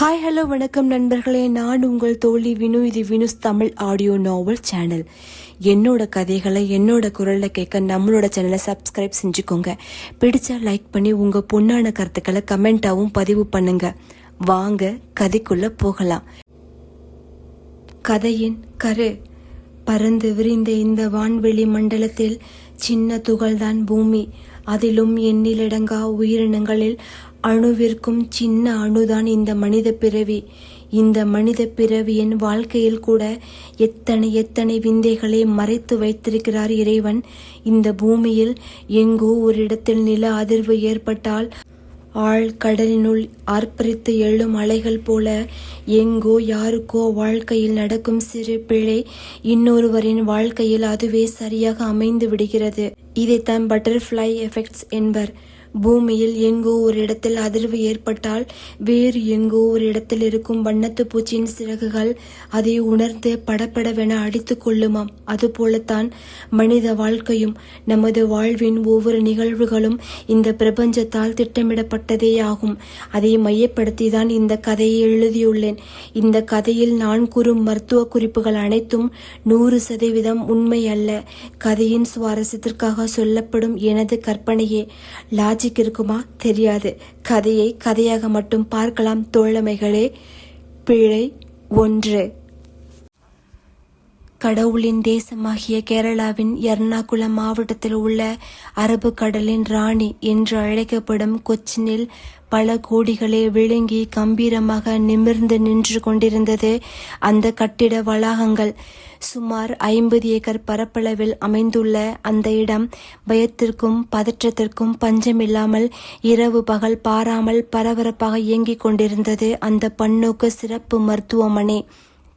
Hi hello வணக்கம் நண்பர்களே. நான் உங்கள் தோழி வினு. இது Vinu's Tamil audio novel channel என்னோட கதைகளை என்னோட குரலில் கேட்க நம்மளோட சேனலை சப்ஸ்கிரைப் செஞ்சுக்கோங்க. பிடிச்சா லைக் பண்ணி உங்கள் பொண்ணான கருத்துக்களை கமெண்ட்டாகவும் பதிவு பண்ணுங்க. வாங்க கதைக்குள்ளே போகலாம். கதையின் கரு. பறந்து விரிந்த இந்த வான்வெளி மண்டலத்தில் சின்ன துகள்தான் பூமி. அதிலும் எண்ணிலடங்கா உயிரினங்களில் அணுவிற்கும் சின்ன அணுதான் இந்த மனித பிறவி. இந்த மனித பிறவியின் வாழ்க்கையில் கூட எத்தனை எத்தனை விந்தைகளை மறைத்து வைத்திருக்கிறார் இறைவன். இந்த பூமியில் எங்கோ ஒரு இடத்தில் நில அதிர்வு ஏற்பட்டால் ஆழ் கடலினுள் ஆர்ப்பரித்து எழும் அலைகள் போல எங்கோ யாருக்கோ வாழ்க்கையில் நடக்கும் சிறு பிழை இன்னொருவரின் வாழ்க்கையில் அதுவே சரியாக அமைந்து விடுகிறது. இதைத்தான் பட்டர்ஃப்ளை எஃபெக்ட்ஸ் என்பர். பூமியில் எங்கோ ஒரு இடத்தில் அதிர்வு ஏற்பட்டால் வேறு எங்கோ ஒரு இடத்தில் இருக்கும் வண்ணத்து பூச்சியின் சிறகுகள் அதை உணர்ந்து படப்படவென அடித்துக் கொள்ளுமாம். அதுபோலத்தான் மனித வாழ்க்கையும் நமது வாழ்வின் ஒவ்வொரு நிகழ்வுகளும் இந்த பிரபஞ்சத்தால் திட்டமிடப்பட்டதே ஆகும். அதை மையப்படுத்தி தான் இந்த கதையை எழுதியுள்ளேன். இந்த கதையில் நான் கூறும் மருத்துவ குறிப்புகள் அனைத்தும் நூறு சதவீதம் உண்மை அல்ல கதையின் சுவாரஸ்யத்திற்காக சொல்லப்படும் எனது கற்பனையே. லாஜிக் இருக்குமா? தெரியாது. கதையை கதையாக மட்டும் பார்க்கலாம் தோழமைகளே. பிழை ஒன்று. கடவுளின் தேசமாகிய கேரளாவின் எர்ணாகுளம் மாவட்டத்தில் உள்ள அரபு கடலின் ராணி என்று அழைக்கப்படும் கொச்சினில் பல கோடிகளே விழுங்கி கம்பீரமாக நிமிர்ந்து நின்று கொண்டிருந்தது அந்த கட்டிட வளாகங்கள். சுமார் ஐம்பது ஏக்கர் பரப்பளவில் அமைந்துள்ள அந்த இடம் பயத்திற்கும் பதற்றத்திற்கும் பஞ்சமில்லாமல் இரவு பகல் பாராமல் பரபரப்பாக இயங்கிக் கொண்டிருந்தது அந்த பன்னோக்கு சிறப்பு மருத்துவமனை.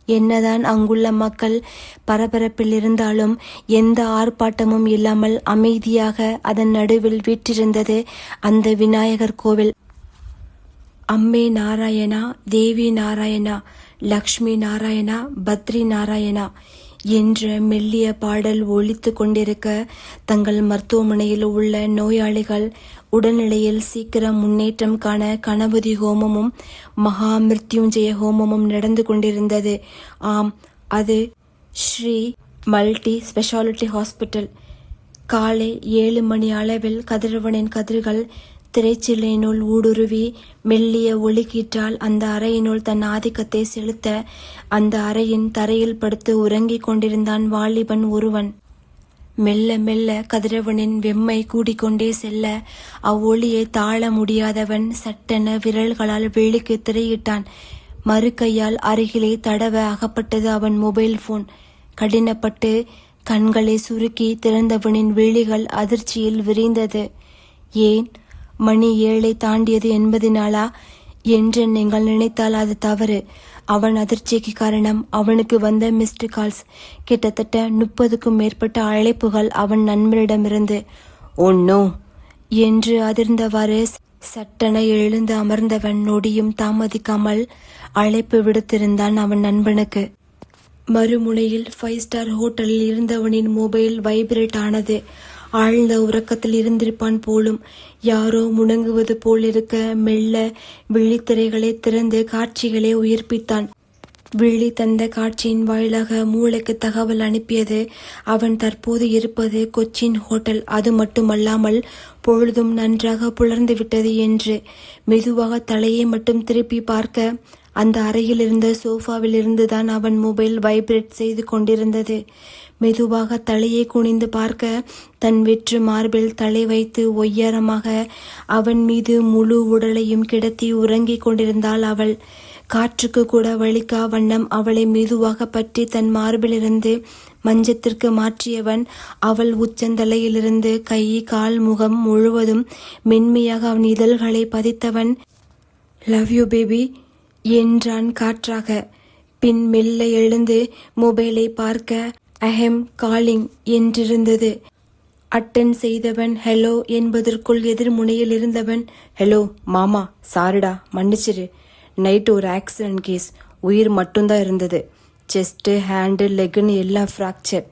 என்னதான் அங்குள்ள மக்கள் பரபரப்பில் இருந்தாலும் எந்த ஆர்ப்பாட்டமும் இல்லாமல் அமைதியாக அதன் நடுவில் வீற்றிருந்தது அந்த விநாயகர் கோவில். அம்மே நாராயணா தேவி நாராயணா லக்ஷ்மி நாராயணா பத்ரி நாராயணா என்ற மெல்லிய பாடல் ஒழித்து கொண்டிருக்க தங்கள் மருத்துவமனையில் உள்ள நோயாளிகள் உடல்நிலையில் சீக்கிரம் முன்னேற்றம் காண கணபதி ஹோமமும் மகா மிருத்யுஞ்சய ஹோமமும் நடந்து கொண்டிருந்தது. ஆம் அது ஸ்ரீ மல்டி ஸ்பெஷாலிட்டி ஹாஸ்பிட்டல். காலை ஏழு மணி அளவில் கதிரவனின் கதிர்கள் திரைச்சிலையினுள் ஊடுருவி மெல்லிய ஒளிக்கீற்றால் அந்த அறையினுள் தன் ஆதிக்கத்தை செலுத்த அந்த அறையின் தரையில் படுத்து உறங்கிக் கொண்டிருந்தான் வாலிபன் ஒருவன். மெல்ல மெல்ல கதிரவனின் வெம்மை கூடிக்கொண்டே செல்ல அவ்வொளியை தாழ முடியாதவன் சட்டென விரல்களால் வெளிக்கு திரையிட்டான். மறு கையால் அருகிலே தடவ அகப்பட்டது அவன் மொபைல் போன் கடினப்பட்டு கண்களை சுருக்கி திறந்தவனின் விழிகள் அதிர்ச்சியில் விரிந்தது. ஏன்? மணி ஏழை தாண்டியது என்பதினாலா? என்று நீங்கள் நினைத்தால் அது தவறு. அவன் அதிர்ச்சிக்கு காரணம் அவனுக்கு வந்த மிஸ்டு கால்ஸ். கிட்டத்தட்ட முப்பதுக்கும் மேற்பட்ட அழைப்புகள் அவன் நண்பரிடமிருந்து. ஒன்னோ என்று அதிர்ந்தவாறு சட்டென எழுந்து அமர்ந்தவன் நொடியும் தாமதிக்காமல் அழைப்பு விடுத்திருந்தான் அவன் நண்பனுக்கு. மறுமுனையில் ஃபைவ் ஸ்டார் ஹோட்டலில் இருந்தவனின் மொபைல் வைப்ரேட் ஆனது. ஆழ்ந்த உறக்கத்தில் இருந்திருப்பான் போலும். யாரோ முணங்குவது போல் இருக்க மெல்ல விழித்திரைகளை திறந்து காட்சிகளை உயிர்ப்பித்தான். விழி தந்த காட்சியின் வாயிலாக மூளைக்கு தகவல் அனுப்பியது அவன் தற்போது இருப்பது கொச்சின் ஹோட்டல். அது மட்டுமல்லாமல் பொழுதும் நன்றாக புலர்ந்து விட்டது என்று. மெதுவாக தலையை மட்டும் திருப்பி பார்க்க அந்த அறையில் இருந்த சோஃபாவில் இருந்துதான் அவன் மொபைல் வைப்ரேட் செய்து கொண்டிருந்தது. மெதுவாக தலையை குனிந்து பார்க்க தன் வெற்று மார்பில் தலை வைத்து ஒய்யாரமாக அவன் மீது முழு உடலையும் கிடத்தி உறங்கிக் கொண்டிருந்தாள் அவள். காற்றுக்கு கூட வலிக்கா வண்ணம் அவளை மெதுவாக பற்றி தன் மார்பிலிருந்து மஞ்சத்திற்கு மாற்றியவன் அவள் உச்சந்தலையிலிருந்து கை கால் முகம் முழுவதும் மென்மையாக அவன் இதழ்களை பதித்தவன் லவ் யூ பேபி என்றான் காற்றாக. பின் மெல்ல எழுந்து மொபைலை பார்க்க அஹெம் காலிங் என்றிருந்தது. அட்டன் செய்தவன் ஹலோ என்பதற்குள் எதிர்முனையில் இருந்தவன் ஹலோ மாமா சாரிடா மன்னிச்சிரு. நைட் ஒரு ஆக்சிடென்ட் கேஸ் உயிர் மட்டும்தான் இருந்தது. செஸ்ட்டு ஹேண்டு லெக்குன்னு எல்லாம் ஃப்ராக்சர்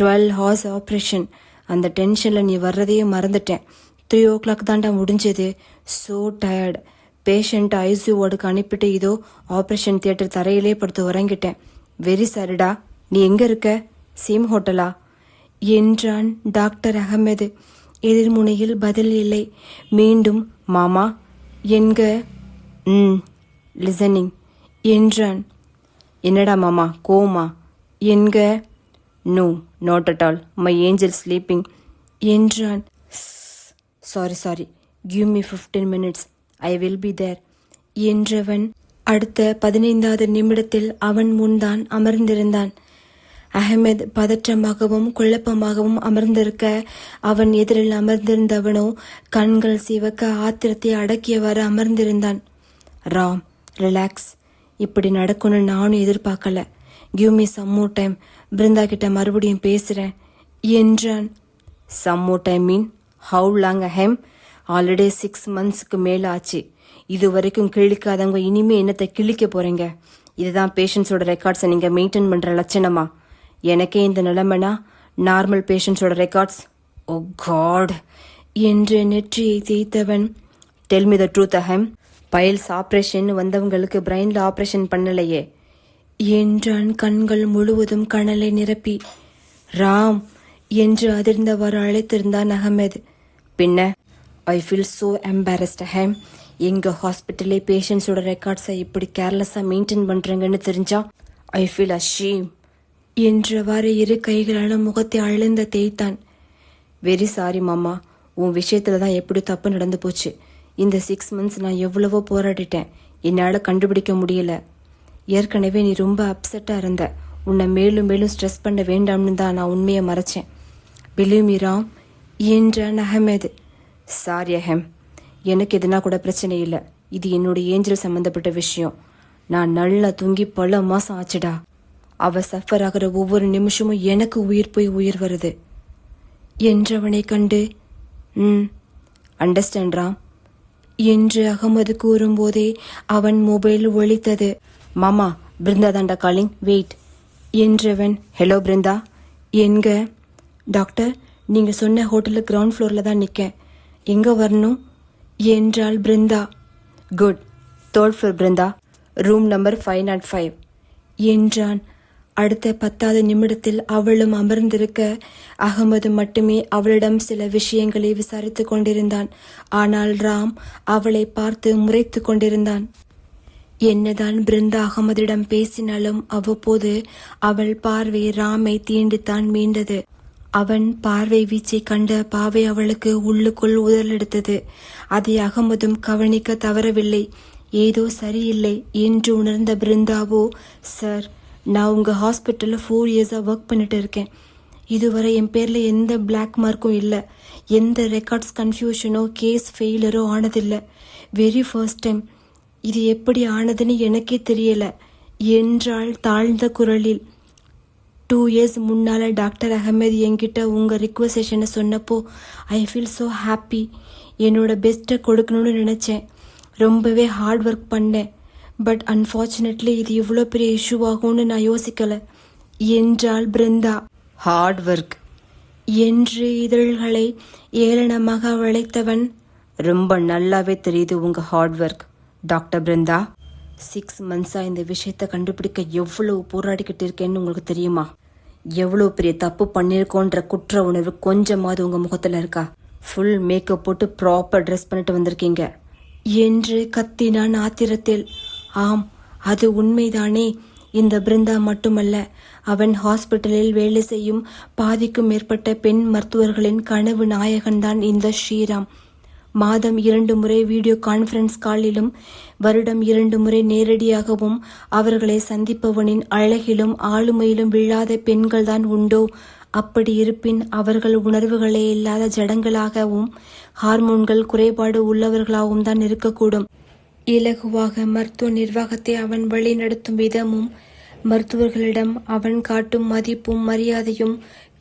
டுவெல் ஹார்ஸ் ஆப்ரேஷன் அந்த டென்ஷனில் நீ வர்றதையே மறந்துட்டேன். த்ரீ ஓ கிளாக் தாண்டா முடிஞ்சது ஸோ டயர்டு பேஷண்ட் ஐசியூவோடுக்கு அனுப்பிட்டு இதோ ஆப்ரேஷன் தியேட்டர் தரையிலே படுத்து உறங்கிட்டேன். வெரி சாரிடா நீ எங்கே இருக்க? சேம் ஹோட்டலா? என்றான் டாக்டர் அகமது. எதிர்முனையில் பதில் இல்லை. மீண்டும் மாமா என்க ம் லிசனிங் என்றான். என்னடா மாமா கோமா என்க no not at all my angel sleeping என்றான். Sorry sorry give me fifteen minutes I will be there என்றவன். அடுத்த பதினைந்தாவது நிமிடத்தில் அவன் முன்தான் அமர்ந்திருந்தான். அகமது பதற்றமாகவும் குழப்பமாகவும் அமர்ந்திருக்க அவன் எதிரில் அமர்ந்திருந்தவனோ கண்கள் சிவக்க ஆத்திரத்தை அடக்கியவாறு அமர்ந்திருந்தான். ராம் ரிலாக்ஸ் இப்படி நடக்கும்னு நானும் எதிர்பார்க்கல. Give me some time Brinda கிட்ட மறுபடியும் பேசுறேன். என்றான். Some time mean how long ahem already six மந்த்ஸ்க்கு மேல ஆச்சு இது வரைக்கும் கிழிக்காதவங்க இனிமே என்னத்தை கிழிக்க போறீங்க? இதுதான் பேஷண்ட்ஸோட ரெக்கார்ட்ஸை நீங்க மெயின்டைன் பண்ற லட்சணமா? எனக்கே இந்த நிலைமைனா நார்மல் பேஷண்ட்ஸோட ரெக்கார்ட்ஸ் ஓ காட் என்று நெற்றியை தேய்த்தவன். Tell me the truth ahem piles operation வந்தவங்களுக்கு பிரைன்ல ஆப்ரேஷன் பண்ணலையே. என்றான் கண்கள் முழுவதும் கனலை நிரப்பி. ராம் என்று அதிர்ந்தவாறு அழைத்திருந்தான் அகமது. பின்ன I feel so embarrassed ahem எங்கள் ஹாஸ்பிட்டலே பேஷண்ட்ஸோட ரெக்கார்ட்ஸை இப்படி கேர்லெஸ்ஸாக மெயின்டைன் பண்றாங்கன்னு தெரிஞ்சா ஐ ஃபீல் அஷீம் என்றவாறு இரு கைகளான முகத்தை அழுந்த தேய்த்தான். வெரி சாரி மாமா. உன் விஷயத்துல தான் எப்படி தப்பு நடந்து போச்சு. இந்த சிக்ஸ் மந்த்ஸ் நான் எவ்வளவோ போராடிட்டேன். என்னால் கண்டுபிடிக்க முடியல. ஏற்கனவே நீ ரொம்ப அப்செட்டாக இருந்த. உன்னை மேலும் மேலும் ஸ்ட்ரெஸ் பண்ண வேண்டாம்னு தான் நான் உண்மையை மறைச்சேன். பிலீவ் மீ ராம் என்றான் அஹமது. சாரி அஹம். எனக்கு எதுனா கூட பிரச்சனை இல்லை. இது என்னோட ஏஞ்சல் சம்மந்தப்பட்ட விஷயம். நான் நல்லா தூங்கி பல மாதம் ஆச்சுடா. அவ சஃபர் ஆகிற ஒவ்வொரு நிமிஷமும் எனக்கு உயிர் போய் உயிர் வருது. என்றவனை கண்டு ம் அண்டர்ஸ்டாண்ட் ராம் என்று அகமது கூறும்போதே அவன் மொபைல் ஒழித்தது மாமா பிருந்தா தாண்டா காலிங் வெயிட் என்றவன் ஹலோ பிருந்தா. எங்க டாக்டர் நீங்க சொன்ன ஹோட்டலில் கிரவுண்ட் ஃப்ளோரில் தான் நிற்க எங்க வரணும்? என்றாள் Brinda. Good third floor Brinda room number five naught five என்றான். அடுத்த பத்தாவது நிமிடத்தில் அவளும் அமர்ந்திருக்க அகமது மட்டுமே அவளிடம் சில விஷயங்களை விசாரித்துக் கொண்டிருந்தான். ஆனால் ராம் அவளை பார்த்து முறைத்துக் கொண்டிருந்தான். என்னதான் பிருந்தா அகமதிடம் பேசினாலும் அவ்வப்போது அவள் பார்வை ராமை தீண்டித்தான் மீண்டது. அவன் பார்வை வீச்சை கண்ட பாவை அவளுக்கு உள்ளுக்குள் உதலெடுத்தது அதை அகமதும் கவனிக்க தவறவில்லை. ஏதோ சரியில்லை என்று உணர்ந்த பிருந்தாவோ சார் நான் உங்கள் ஹாஸ்பிட்டலில் ஃபோர் இயர்ஸாக ஒர்க் பண்ணிட்டு இருக்கேன். இதுவரை என் பேரில் எந்த பிளாக் மார்க்கும் இல்லை. எந்த ரெக்கார்ட்ஸ் கன்ஃபியூஷனோ கேஸ் ஃபெயிலரோ ஆனதில்லை. வெரி ஃபர்ஸ்ட் டைம் இது எப்படி ஆனதுன்னு எனக்கே தெரியலை. என்றால் தாழ்ந்த குரலில். டூ இயர்ஸ் முன்னால் டாக்டர் அகமது என்கிட்ட உங்கள் ரிக்வசேஷனை சொன்னப்போ ஐ ஃபீல் ஸோ ஹாப்பி என்னோட பெஸ்ட்டை கொடுக்கணும்னு நினச்சேன். ரொம்பவே ஹார்ட் ஒர்க் பண்ணேன். பட் அன்ஃபார்ச்சுனேட்லி இது இவ்வளோ பெரிய இஷ்யூ ஆகும்னு நான் யோசிக்கல. என்றாள் பிருந்தா. ஹார்ட் ஒர்க் என்று இதழ்களை ஏளனமாக வளைத்தவன் ரொம்ப நல்லாவே தெரியுது உங்க hard work doctor Brinda six மந்த்ஸா இந்த விஷயத்த கண்டுபிடிக்க எவ்வளவு போராடிக்கிட்டு இருக்கேன்னு உங்களுக்கு தெரியுமா? எவ்வளவு பெரிய தப்பு பண்ணிருக்கோன்ற குற்ற உணர்வு கொஞ்சமாவது உங்க முகத்துல இருக்கா? ஃபுல் மேக்கப் போட்டு ப்ராப்பர் ட்ரெஸ் பண்ணிட்டு வந்திருக்கீங்க. என்று கத்தினான் ஆத்திரத்தில். ஆம் அது உண்மைதானே. இந்த பிருந்தா மட்டுமல்ல அவன் ஹாஸ்பிட்டலில் வேலை செய்யும் பாதிக்கும் மேற்பட்ட பெண் மருத்துவர்களின் கனவு நாயகன்தான் இந்த ஸ்ரீராம். மாதம் இரண்டு முறை வீடியோ கான்ஃபரன்ஸ் காலிலும் வருடம் இரண்டு முறை நேரடியாகவும் அவர்களை சந்திப்பவனின் அழகிலும் ஆளுமையிலும் விழாத பெண்கள்தான் உண்டோ? அப்படி இருப்பின் அவர்கள் உணர்வுகளே இல்லாத ஜடங்களாகவும் ஹார்மோன்கள் குறைபாடு உள்ளவர்களாகவும் தான் இருக்கக்கூடும். இலகுவாக மருத்துவ நிர்வாகத்தை அவன் வழிநடத்தும் விதமும் மருத்துவர்களிடம் அவன் காட்டும் மதிப்பும் மரியாதையும்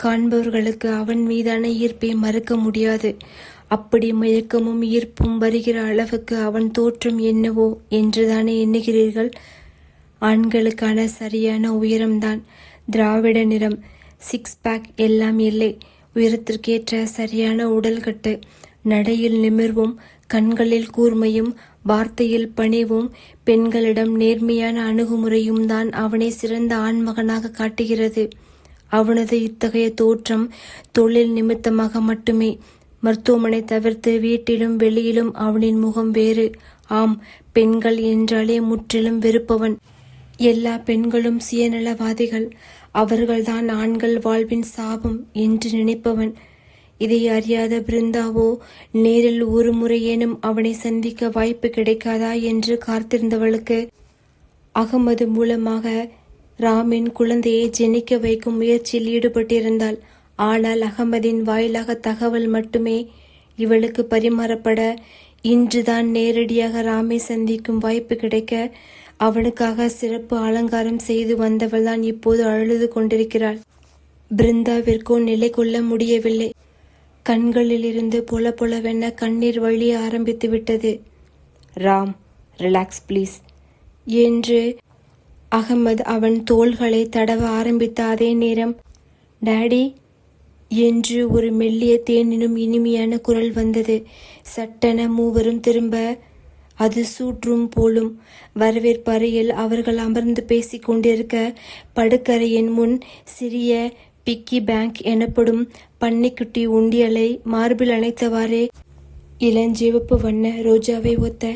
காண்பவர்களுக்கு அவன் மீதான ஈர்ப்பை மறுக்க முடியாது. அப்படி மயக்கமும் ஈர்ப்பும் வருகிற அளவுக்கு அவன் தோற்றம் என்னவோ என்றுதானே எண்ணுகிறீர்கள்? ஆண்களுக்கான சரியான உயரம்தான். திராவிட நிறம் சிக்ஸ் பேக் எல்லாம் இல்லை. உயரத்திற்கேற்ற சரியான உடல்கட்டு நடையில் நிமிர்வும் கண்களில் கூர்மையும் வார்த்தையில் பணிவும் பெண்களிடம் நேர்மையான அணுகுமுறையும் தான் அவனை சிறந்த ஆண்மகனாக காட்டுகிறது. அவனது இத்தகைய தோற்றம் தொழில் நிமித்தமாக மட்டுமே. மருத்துவமனை தவிர்த்து வீட்டிலும் வெளியிலும் அவனின் முகம் வேறு. ஆம் பெண்கள் என்றாலே முற்றிலும் வெறுப்பவன். எல்லா பெண்களும் சுயநலவாதிகள். அவர்கள்தான் ஆண்கள் வாழ்வின் சாபம் என்று நினைப்பவன். இதை அறியாத பிருந்தாவோ நேரில் ஒரு முறையேனும் அவனை சந்திக்க வாய்ப்பு கிடைக்காதா என்று காத்திருந்தவளுக்கு அகமது மூலமாக ராமின் குழந்தையை ஜெனிக்க வைக்கும் முயற்சியில் ஈடுபட்டிருந்தாள். ஆனால் அகமதின் வாயிலாக தகவல் மட்டுமே இவளுக்கு பரிமாறப்பட இன்றுதான் நேரடியாக ராமை சந்திக்கும் வாய்ப்பு கிடைக்க அவனுக்காக சிறப்பு அலங்காரம் செய்து வந்தவள்தான் இப்போது அழுது கொண்டிருக்கிறாள். பிருந்தாவிற்கோ நிலை கொள்ள முடியவில்லை. கண்களிலிருந்து பொல பொலவென கண்ணீர் வழிய ஆரம்பித்து விட்டது. ராம் ரிலாக்ஸ் ப்ளீஸ் என்று அகமது அவன் தோள்களை தடவ ஆரம்பித்த அதே நேரம் டாடி என்று ஒரு மெல்லிய தேனினும் இனிமையான குரல் வந்தது. சட்டென மூவரும் திரும்ப அது சூற்றும் போலும். வரவேற்பறையில் அவர்கள் அமர்ந்து பேசிக் கொண்டிருக்க படுக்கறையின் முன் சிறிய பிக்கி பேங்க் எனப்படும் பன்னிக்குட்டி உண்டியலை மார்பில் அணைத்தவாறே இளஞ்சிவப்பு வண்ண ரோஜாவை ஒத்த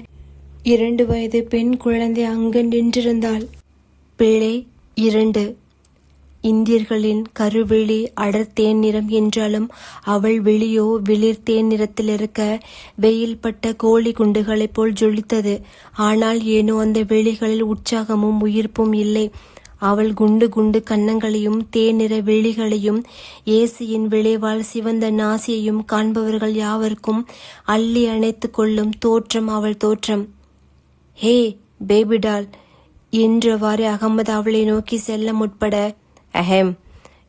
இரண்டு வயது பெண் குழந்தை அங்கு நின்றிருந்தாள். பிழை இரண்டு. இந்தியர்களின் கருவிழி அடர் தேன் நிறம் என்றாலும் அவள் விழியோ வெளிர் தேன் நிறத்தில் இருக்க வெயில் பட்ட கோழி குண்டுகளைப் போல் ஜொலித்தது. ஆனால் ஏனோ அந்த வெளிகளில் உற்சாகமும் உயிர்ப்பும் இல்லை. அவள் குண்டு குண்டு கன்னங்களையும் தேநிற விழிகளையும் ஏசியின் விளைவால் சிவந்த நாசியையும் காண்பவர்கள் யாவருக்கும் அள்ளி அணைத்துக் கொள்ளும் தோற்றம் அவள் தோற்றம். ஹே பேபிடால் என்றவாறு அகமது அவளை நோக்கி செல்ல முற்பட. அஹம்.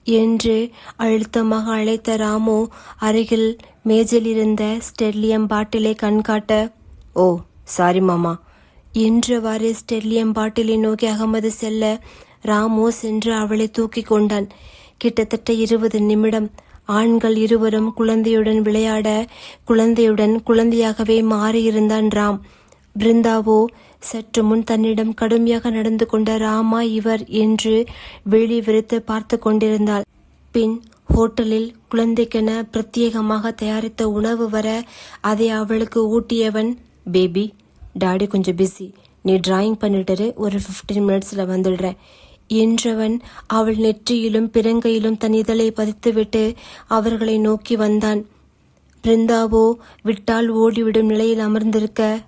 என்று அழுத்தமாக அழைத்த ராமு அருகில் மேஜில் இருந்த ஸ்டெர்லியம் பாட்டிலை கண்காட்ட ஓ சாரி மாமா. என்றவாறு ஸ்டெர்லியம் பாட்டிலை நோக்கி அகமது செல்ல ராமு சென்று அவளை தூக்கி கொண்டான். கிட்டத்தட்ட இருபது நிமிடம் ஆண்கள் இருவரும் குழந்தையுடன் விளையாட குழந்தையுடன் குழந்தையாகவே மாறியிருந்தான் ராம். பிருந்தாவோ சற்று முன் தன்னிடம் கடுமையாக நடந்து கொண்ட ராமா இவர் என்று வெளி விரித்து பார்த்து கொண்டிருந்தாள். பின் ஹோட்டலில் குழந்தைக்கென பிரத்யேகமாக தயாரித்த உணவு வர அதை அவளுக்கு ஊட்டியவன் பேபி டாடி கொஞ்சம் பிஸி. நீ டிராயிங் பண்ணிட்டு ஒரு ஃபிஃப்டீன் மினிட்ஸில் வந்துடுறேன். என்றவன் அவள் நெற்றியிலும் பிறங்கையிலும் தன் இதழை பதித்துவிட்டு அவர்களை நோக்கி வந்தான். பிருந்தாவோ விட்டால் ஓடிவிடும் நிலையில் அமர்ந்திருக்க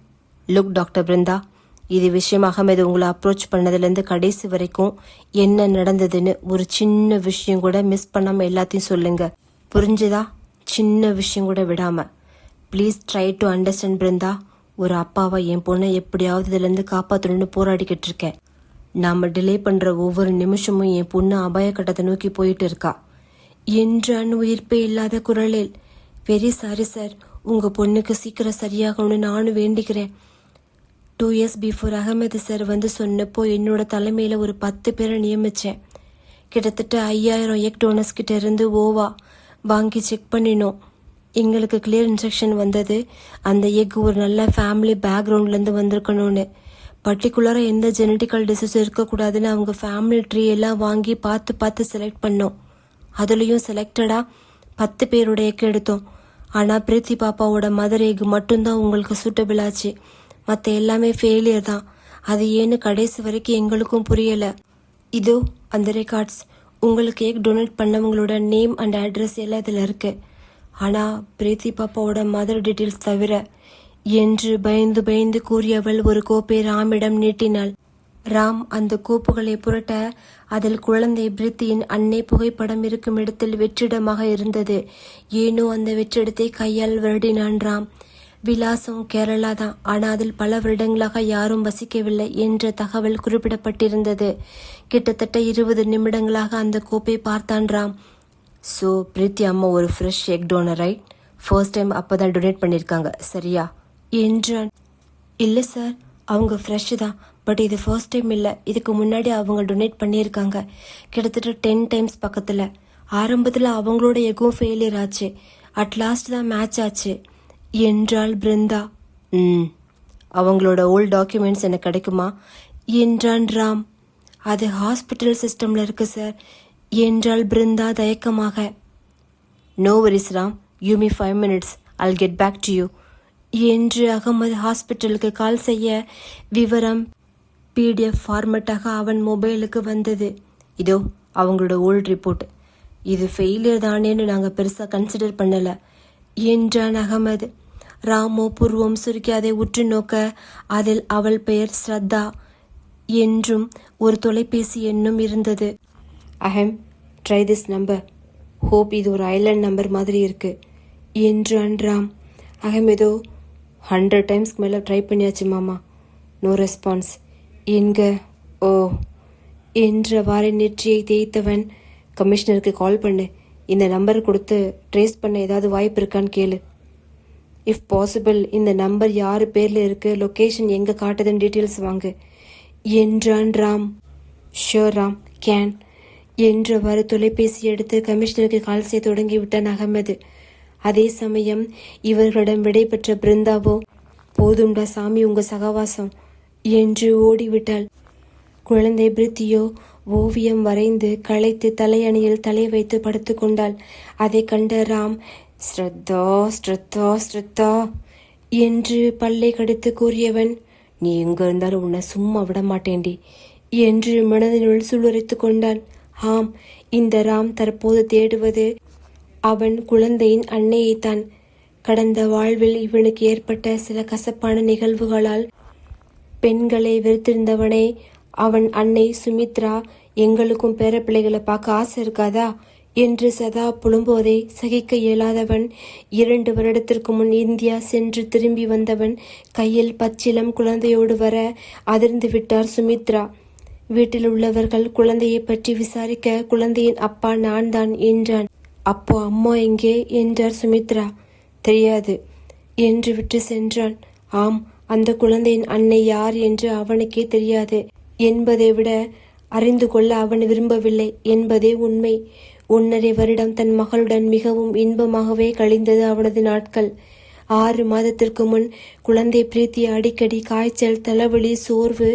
லுக் டாக்டர் பிருந்தா இது விஷயம் அகமது உங்களை அப்ரோச் பண்ணதுலேருந்து கடைசி வரைக்கும் என்ன நடந்ததுன்னு ஒரு சின்ன விஷயம் கூட மிஸ் பண்ணாம எல்லாத்தையும் சொல்லுங்க. புரிஞ்சுதா? சின்ன விஷயம் கூட விடாம. Please try to understand Brinda ஒரு அப்பாவை என் பொண்ணை எப்படியாவது இதுலேருந்து காப்பாற்றணும்னு போராடிக்கிட்டு இருக்கேன். நாம டிலே பண்ற ஒவ்வொரு நிமிஷமும் என் பொண்ணு அபாய கட்டத்தை நோக்கி போயிட்டு இருக்கா. என்றான் உயிர்ப்பே இல்லாத குரலில். வெரி சாரி சார் உங்க பொண்ணுக்கு சீக்கிரம் சரியாகணும்னு நானும் வேண்டிக்கிறேன். Two years before Ahmed sir வந்து சொன்னப்போ என்னோட தலைமையில் ஒரு பத்து பேரை நியமித்தேன் கிட்டத்தட்ட ஐயாயிரம் எக் டோனர்ஸ் கிட்ட இருந்து ஓவா வாங்கி செக் பண்ணினோம். எங்களுக்கு கிளியர் இன்ஸ்ட்ரக்ஷன் வந்தது. அந்த எக் ஒரு நல்ல ஃபேமிலி பேக்ரவுண்ட்லேருந்து வந்திருக்கணும்னு. பர்டிகுலராக எந்த ஜெனட்டிக்கல் டிசீஸ் இருக்கக்கூடாதுன்னு அவங்க ஃபேமிலி ட்ரீ எல்லாம் வாங்கி பார்த்து பார்த்து செலக்ட் பண்ணோம். அதுலேயும் செலக்டடாக பத்து பேரோட எக் எடுத்தோம். ஆனால் பிரீத்தி பாப்பாவோட மதர் எக் மட்டும்தான் உங்களுக்கு சூட்டபிள் ஆச்சு. மற்ற எல்லாமே ஃபெயிலியர் தான். அது ஏன்னு கடைசி வரைக்கும் எங்களுக்கும் புரியலை. இதோ அந்த ரெக்கார்ட்ஸ் உங்களுக்கு எக் டொனேட் பண்ணவங்களோட நேம் அண்ட் அட்ரஸ் எல்லாம் இதில் இருக்குது ஆனால் பிரீத்தி பாப்பாவோட மதர் டீட்டெயில்ஸ் தவிர என்று பயந்து பயந்து கூறியவள் ஒரு கோப்பை ராமிடம் நீட்டினாள். ராம் அந்த கோப்புகளை புரட்ட அதில் குழந்தை பிரித்தியின் அன்னை புகைப்படம் இருக்கும் இடத்தில் வெற்றிடமாக இருந்தது. ஏனோ அந்த வெற்றிடத்தை கையால் வருடினான் ராம். விலாசம் கேரளா தான். ஆனால் அதில் பல வருடங்களாக யாரும் வசிக்கவில்லை என்ற தகவல் குறிப்பிடப்பட்டிருந்தது. கிட்டத்தட்ட இருபது நிமிடங்களாக அந்த கோப்பை பார்த்தான் ராம். ஸோ பிரீத்தி அம்மா ஒரு fresh egg donor right first time அப்போ தான் டொனேட் பண்ணியிருக்காங்க சரியா? என்றான். இல்லை சார் அவங்க ஃப்ரெஷ் தான். பட் இது ஃபர்ஸ்ட் டைம் இல்லை. இதுக்கு முன்னாடி அவங்க டொனேட் பண்ணியிருக்காங்க. கிட்டத்தட்ட டென் டைம்ஸ் பக்கத்தில். ஆரம்பத்தில் அவங்களோட எகும் ஃபெயிலியர் ஆச்சு. அட் லாஸ்ட் தான் மேட்ச் ஆச்சு. என்றாள் பிருந்தா. ம் அவங்களோட ஓல்ட் டாக்குமெண்ட்ஸ் எனக்கு கிடைக்குமா? என்றான் ராம். அது ஹாஸ்பிட்டல் சிஸ்டமில் இருக்கு சார். என்றாள் Brinda தயக்கமாக. No worries Ram. You me five minutes I'll get back to you என்று அகமது ஹாஸ்பிட்டலுக்கு கால் செய்ய விவரம் பிடிஎஃப் ஃபார்மட்டாக அவன் மொபைலுக்கு வந்தது. இதோ அவங்களோட ஓல்ட் ரிப்போர்ட் இது ஃபெயிலியர் தானேன்னு நாங்கள் பெருசாக கன்சிடர் பண்ணலை என்றான் அகமது. ராமோ புருவம் சுருக்கி அதை உற்று நோக்க அதில் அவள் பெயர் ஸ்ரத்தா என்றும் ஒரு தொலைபேசி எண்ணும் இருந்தது. Um try this number hope இது ஒரு ஐலண்ட் நம்பர் மாதிரி இருக்கு என்றான் ராம். அகம் ஏதோ ஹண்ட்ரட் டைம்ஸ்க்கு மேலே ட்ரை பண்ணியாச்சு மாமா. நோ ரெஸ்பான்ஸ் என்க ஓ. என்றவாறு நெற்றியை தேய்த்தவன் கமிஷனருக்கு கால் பண்ணு. இந்த நம்பர் கொடுத்து ட்ரேஸ் பண்ண ஏதாவது வாய்ப்பு இருக்கான்னு கேளு. இஃப் பாசிபிள் இந்த நம்பர் யார் பேரில் இருக்கு? லொக்கேஷன் எங்கே காட்டுதுன்னு டீட்டெயில்ஸ் வாங்கு. என்றான் ராம். ஷோர் ராம். கேன் என்றவாறு தொலைபேசி எடுத்து கமிஷனருக்கு கால் செய்ய தொடங்கி விட்டான் அகமது. அதே சமயம் இவர்களிடம் விடைபெற்ற பிருந்தாவோ போதும்டா சாமி உங்க சகவாசம் என்று ஓடிவிட்டாள். குழந்தை பிரித்தியோ ஓவியம் வரைந்து களைத்து தலையணியில் தலை வைத்து படுத்துக்கொண்டாள் அதை கண்ட ராம் ஸ்ரத்தா ஸ்ரத்தா ஸ்ரத்தா என்று பல்லை கடித்து கூறியவன் நீ எங்க இருந்தாலும் உன்னை சும்மா விட மாட்டேண்டி என்று மனதினுள் சுளுரைத்து கொண்டான் ஆம் இந்த ராம் தற்போது தேடுவது அவன் குழந்தையின் அன்னையைத்தான். கடந்த வாழ்வில் இவனுக்கு ஏற்பட்ட சில கசப்பான நிகழ்வுகளால் பெண்களை வெறுத்திருந்தவனே அவன் அன்னை சுமித்ரா எங்களுக்கும் பேரப்பிள்ளைகளை பார்க்க ஆசை இருக்காதா? என்று சதா புலம்புவதை சகிக்க இயலாதவன் இரண்டு வருடத்திற்கு முன் இந்தியா சென்று திரும்பி வந்தவன் கையில் பச்சிலம் குழந்தையோடு வர அதிர்ந்து விட்டார் சுமித்ரா. வீட்டில் உள்ளவர்கள் குழந்தையை பற்றி விசாரிக்க குழந்தையின் அப்பா நான் தான் என்றான். அப்போ அம்மா எங்கே? என்றார் சுமித்ரா. தெரியாது. என்று விட்டு சென்றான். ஆம் அந்த குழந்தையின் அன்னை யார் என்று அவனுக்கே தெரியாது. என்பதை விட அறிந்து கொள்ள அவன் விரும்பவில்லை என்பதே உண்மை. ஒன்றரை வருடம் தன் மகளுடன் மிகவும் இன்பமாகவே கழிந்தது அவனது நாட்கள். ஆறு மாதத்திற்கு முன் குழந்தை பிரீத்தி அடிக்கடி காய்ச்சல் தலைவலி சோர்வு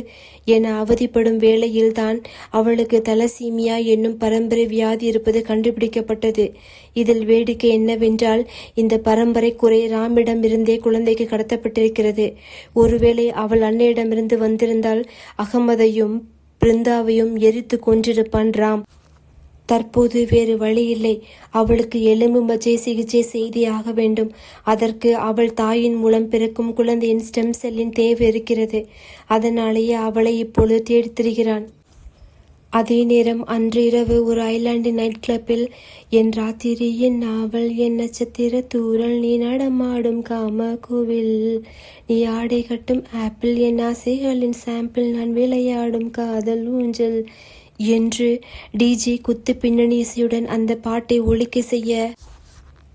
என அவதிப்படும் வேளையில்தான் அவளுக்கு தலசீமியா என்னும் பரம்பரை வியாதி இருப்பது கண்டுபிடிக்கப்பட்டது. இதில் வேடிக்கை என்னவென்றால் இந்த பரம்பரை குறை ராமிடம் இருந்தே குழந்தைக்கு கடத்தப்பட்டிருக்கிறது. ஒருவேளை அவள் அன்னையிடமிருந்து வந்திருந்தால் அகமதையும் பிருந்தாவையும் எரித்து கொன்றிருப்பான் ராம். தற்போது வேறு வழியில்லை. அவளுக்கு எலும்பு மஜ்ஜை சிகிச்சை செய்தியாக வேண்டும். அதற்கு அவள் தாயின் மூலம் பிறக்கும் குழந்தையின் ஸ்டெம் செல்லின் தேவை இருக்கிறது. அதனாலேயே அவளை இப்பொழுது தேடித் திரிகிறான் அதே நேரம் அன்று இரவு ஒரு ஐலாண்டு நைட் கிளப்பில் என் ராத்திரி என் நாவல் என் நட்சத்திர தூரல் நீ நடமாடும் காம கோவில் நீ ஆடை கட்டும் ஆப்பிள் என் ஆசைகளின் சாம்பிள் நான் விளையாடும் காதல் ஊஞ்சல் என்று டிஜே குத்து பின்னணி இசையுடன் அந்த பாட்டை ஒலிக்க செய்ய.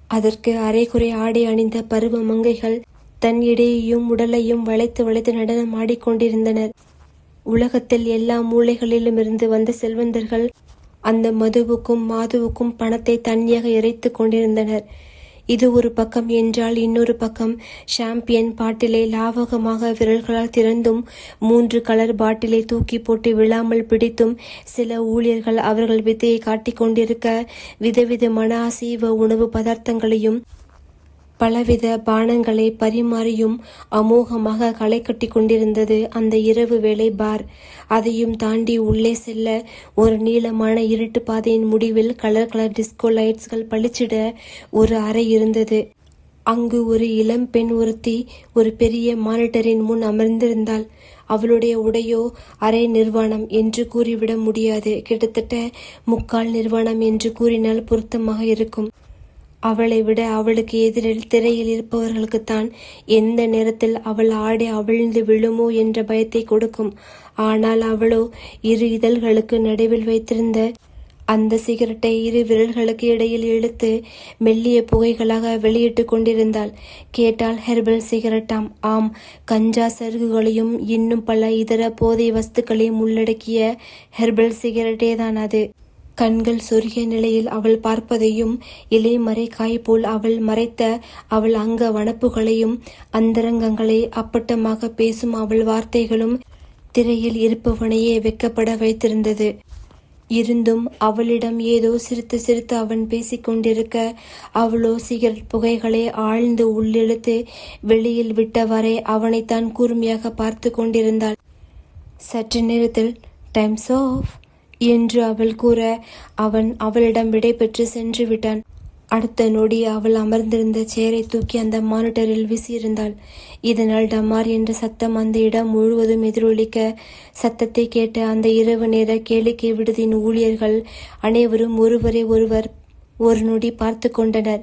அதற்கு அரைகுறை ஆடை அணிந்த பருவ மங்கைகள் தன் இடையையும் உடலையும் வளைத்து வளைத்து நடனம் ஆடிக்கொண்டிருந்தனர் உலகத்தில் எல்லா மூளைகளிலும் இருந்து வந்த செல்வந்தர்கள் அந்த மதுவுக்கும் மாதுவுக்கும் பணத்தை தண்ணியாக இறைத்து கொண்டிருந்தனர். இது ஒரு பக்கம் என்றால் இன்னொரு பக்கம் ஷாம்பியன் பாட்டிலை லாவகமாக விரல்களால் திறந்தும் மூன்று கலர் பாட்டிலை தூக்கி போட்டு விழாமல் பிடித்தும் சில ஊழியர்கள் அவர்கள் வித்தையை காட்டிக் கொண்டிருக்க விதவிதமான அசைவ உணவு பதார்த்தங்களையும் பலவித பானங்களை பரிமாறியும் அமோகமாக களை கட்டி கொண்டிருந்தது அந்த இரவு வேளை பார். அதையும் தாண்டி உள்ளே செல்ல ஒரு நீளமான இருட்டு பாதையின் முடிவில் கலர் கலர் டிஸ்கோ லைட்ஸ்கள் பளிச்சிட ஒரு அறை இருந்தது. அங்கு ஒரு இளம் பெண் ஒருத்தி ஒரு பெரிய மானிட்டரின் முன் அமர்ந்திருந்தாள். அவளுடைய உடையோ அரை நிர்வாணம் என்று கூறிவிட முடியாது. கிட்டத்தட்ட முக்கால் நிர்வாணம் என்று கூறினால் பொருத்தமாக இருக்கும். அவளை விட அவளுக்கு எதிரில் திரையில் இருப்பவர்களுக்குத்தான் எந்த நேரத்தில் அவள் ஆடை அவிழ்ந்து விழுமோ என்ற பயத்தை கொடுக்கும். ஆனால் அவளோ இரு இதழ்களுக்கு நடுவில் வைத்திருந்த அந்த சிகரெட்டை இரு விரல்களுக்கு இடையில் இழுத்து மெல்லிய புகைகளாக வெளியிட்டு கொண்டிருந்தாள். கேட்டால் ஹெர்பல் சிகரெட்டாம். ஆம் கஞ்சா சருகுகளையும் இன்னும் பல இதர போதை வஸ்துக்களையும் உள்ளடக்கிய ஹெர்பல் சிகரெட்டே தான் அது. கண்கள் சொருகிய நிலையில் அவள் பார்ப்பதையும் இலைமறை காய் போல் அவள் மறைத்த அவள் அங்க வனப்புகளையும் அந்தரங்கங்களை அப்பட்டமாக பேசும் அவள் வார்த்தைகளும் திரையில் இருப்பவனையே வெக்கப்பட வைத்திருந்தது. இருந்தும் அவளிடம் ஏதோ சிரித்து சிரித்து அவன் பேசிக் கொண்டிருக்க அவளோ சிகரெட் புகைகளை ஆழ்ந்து உள்ளிழுத்து வெளியில் விட்டவரை அவனைத்தான் கூர்மையாக பார்த்து கொண்டிருந்தாள். சற்று நேரத்தில் டைம்ஸ் ஆஃப் என்று அவள் கூற அவன் அவளிடம் விடைபெற்று சென்று விட்டான். அடுத்த நொடி அவள் அமர்ந்திருந்த சேரை தூக்கி அந்த மானிட்டரில் வீசியிருந்தாள். இதனால் டமார் என்ற சத்தம் அந்த இடம் முழுவதும் எதிரொலிக்க சத்தத்தை கேட்ட அந்த இரவு நேர கேளிக்கை விடுதியின் ஊழியர்கள் அனைவரும் ஒருவரை ஒருவர் ஒரு நொடி பார்த்து கொண்டனர்.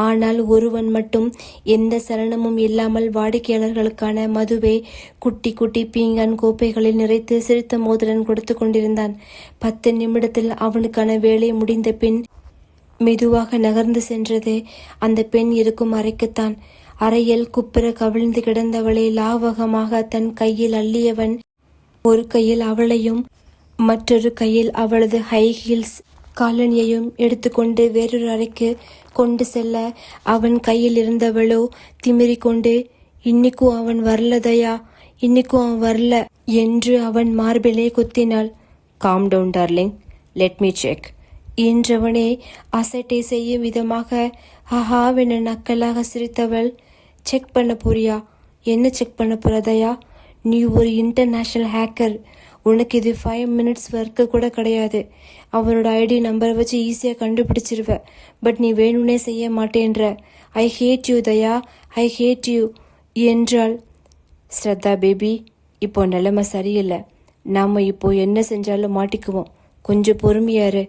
ஆனால் ஒருவன் மட்டும் எந்த சலனமும் இல்லாமல் வாடிக்கையாளர்களுக்கான மதுவை குட்டி குட்டி பீங்கான் கோப்பைகளில் நிறைத்து சிரித்த மோதிரன் கொடுத்து கொண்டிருந்தான். பத்து நிமிடத்தில் அவனுக்கான வேலை முடிந்த பின் மெதுவாக நகர்ந்து சென்றது. அந்த பெண் இருக்கும் அறைக்குத்தான். அறையில் குப்புற கவிழ்ந்து கிடந்தவளை லாவகமாக தன் கையில் அள்ளியவன் ஒரு கையில் அவளையும் மற்றொரு கையில் அவளது ஹை ஹீல்ஸ் காலனியையும் எடுத்துக்கொண்டு வேறொரு அறைக்கு கொண்டு செல்ல அவன் கையில் இருந்தவளோ திமிரி கொண்டு இன்னிக்கும் அவன் வரலதையா இன்னிக்கும் அவன் வரல என்று அவன் மார்பிலே குத்தினாள். Calm down darling let me check என்றவனே அசட்டை செய்யும் விதமாக ஹஹாவென நக்கலாக சிரித்தவள் செக் பண்ண போறியா? என்ன செக் பண்ண போறதையா நீ ஒரு இன்டர்நேஷனல் ஹேக்கர் உனக்கு இது ஃபைவ் மினிட்ஸ் ஒர்க்கு கூட கிடையாது. அவனோட ஐடி நம்பரை வச்சு ஈஸியாக கண்டுபிடிச்சிருவ. பட் நீ வேணும்னே செய்ய மாட்டேன்ற. I hate you Daya. I hate you என்றாள். ஸ்ரத்தா பேபி இப்போ நிலைமை சரியில்லை. நாம் இப்போ என்ன செஞ்சாலும் மாட்டிக்குவோம். கொஞ்சம் பொறுமையாரு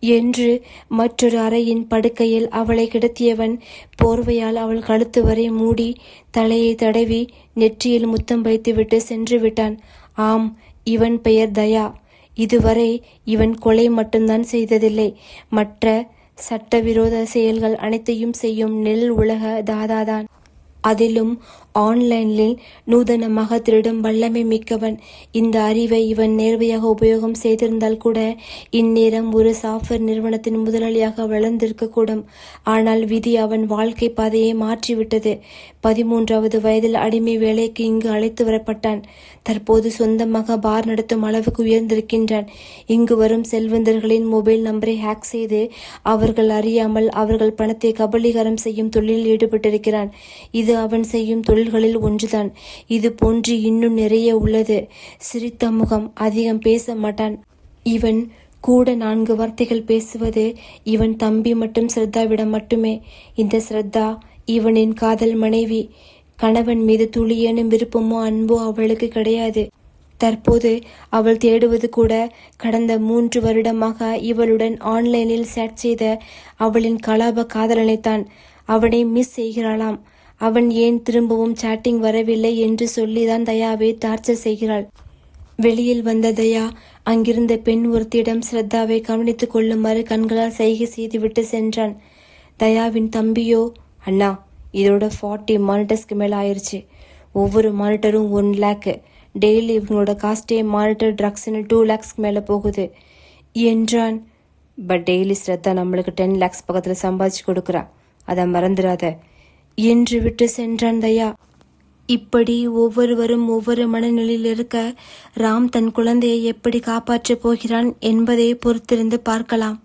என்று மற்றொரு அறையின் படுக்கையில் அவளை கிடத்தியவன் போர்வையால் அவள் கழுத்து வரை மூடி தலையை தடவி நெற்றியில் முத்தம் வைத்துவிட்டு சென்று விட்டான். ஆம் இவன் பெயர் தயா. இதுவரை இவன் கொலை மட்டும்தான் செய்ததில்லை. மற்ற சட்டவிரோத செயல்கள் அனைத்தையும் செய்யும் நெல் உலக தாதாதான். அதிலும் ஆன்லைனில் நூதனமாக திருடும் வல்லமை மிக்கவன். இந்த அறிவை இவன் நேர்வையாக உபயோகம் செய்திருந்தால் கூட இந்நேரம் ஒரு சாஃப்ட்வேர் நிறுவனத்தின் முதலாளியாக வளர்ந்திருக்கக்கூடும். ஆனால் விதி அவன் வாழ்க்கை பாதையை மாற்றிவிட்டது. பதிமூன்றாவது வயதில் அடிமை வேலைக்கு இங்கு அழைத்து வரப்பட்டான். தற்போது சொந்தமாக பார் நடத்தும் அளவுக்கு உயர்ந்திருக்கின்றான். இங்கு வரும் செல்வந்தர்களின் மொபைல் நம்பரை ஹேக் செய்து அவர்கள் அறியாமல் அவர்கள் பணத்தை கபலீகரம் செய்யும் தொழிலில் ஈடுபட்டிருக்கிறான். இது அவன் செய்யும் பொருள்களில் ஒன்றுதான். இது போன்று இன்னும் நிறைய உள்ளது. சிரித்த முகம் அதிகம் பேச மாட்டான். இவன் கூட நான்கு வார்த்தைகள் பேசுவது இவன் தம்பி மட்டும் ஸ்ரத்தாவிடம் மட்டுமே. இந்த ஸ்ரத்தா இவனின் காதல் மனைவி. கணவன் மீது துளியனும் விருப்பமோ அன்போ அவளுக்கு கிடையாது. தற்போது அவள் தேடுவது கூட கடந்த மூன்று வருடமாக இவளுடன் ஆன்லைனில் சேட் செய்த அவளின் கலாப காதலனைத்தான். அவனை மிஸ் செய்கிறாளாம். அவன் ஏன் திரும்பவும் சாட்டிங் வரவில்லை என்று சொல்லிதான் தயாவை டார்ச்சர் செய்கிறாள். வெளியில் வந்த தயா அங்கிருந்த பெண் ஒருத்தியிடம் ஸ்ரத்தாவை கவனித்துக் கொள்ளுமாறு கண்களால் செய்கை செய்துவிட்டு சென்றான். தயாவின் தம்பியோ அண்ணா இதோட ஃபார்ட்டி மானிட்டர்ஸ்க்கு மேலே ஆயிடுச்சு ஒவ்வொரு மானிட்டரும் ஒன் லேக்கு டெய்லி இவங்களோட காஸ்டே மானிட்டர் ட்ரக்ஸ்னு டூ லேக்ஸ்க்கு மேலே போகுது. என்றான். பட் டெய்லி ஸ்ரத்தா நம்மளுக்கு டென் லேக்ஸ் பக்கத்தில் சம்பாதிச்சு கொடுக்குறா. அதை மறந்துடாத என்று விட்டு சென்றான் தயா. இப்படி ஒவ்வொருவரும் ஒவ்வொரு மனநிலையில் இருக்க ராம் தன் குழந்தையை எப்படி காப்பாற்றப் போகிறான் என்பதை பொறுத்திருந்து பார்க்கலாம்.